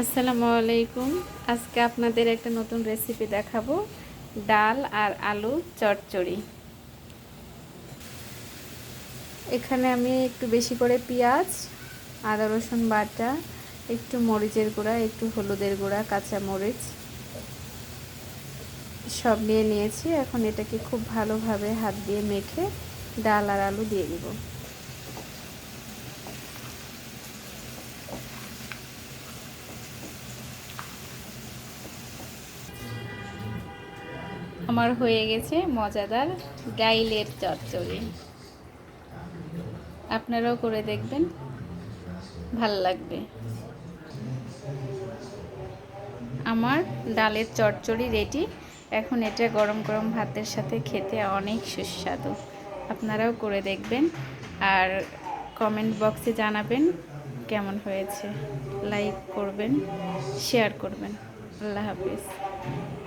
আসসালামু আলাইকুম। আজকে আপনাদের একটা নতুন রেসিপি দেখাবো। ডাল আর আলু চচ্চড়ি। এখানে আমি একটু বেশি করে পেঁয়াজ, আদা রসুন বাটা, একটু মরিচের গুঁড়া, একটু হলুদের গুঁড়া, কাঁচা মরিচ সব নিয়ে নিয়েছি। এখন এটাকে খুব ভালোভাবে হাত দিয়ে মেখে ডাল আর আলু দিয়ে দিব। আমার হয়ে গেছে মজাদার গাইলের চচ্চড়ি। আপনারাও করে দেখবেন, ভালো লাগবে। আমার ডালের চচ্চড়ি রেডি। এখন এটা গরম গরম ভাতের সাথে খেতে অনেক সুস্বাদু। আপনারাও করে দেখবেন আর কমেন্ট বক্সে জানাবেন কেমন হয়েছে। লাইক করবেন, শেয়ার করবেন। আল্লাহ হাফিজ।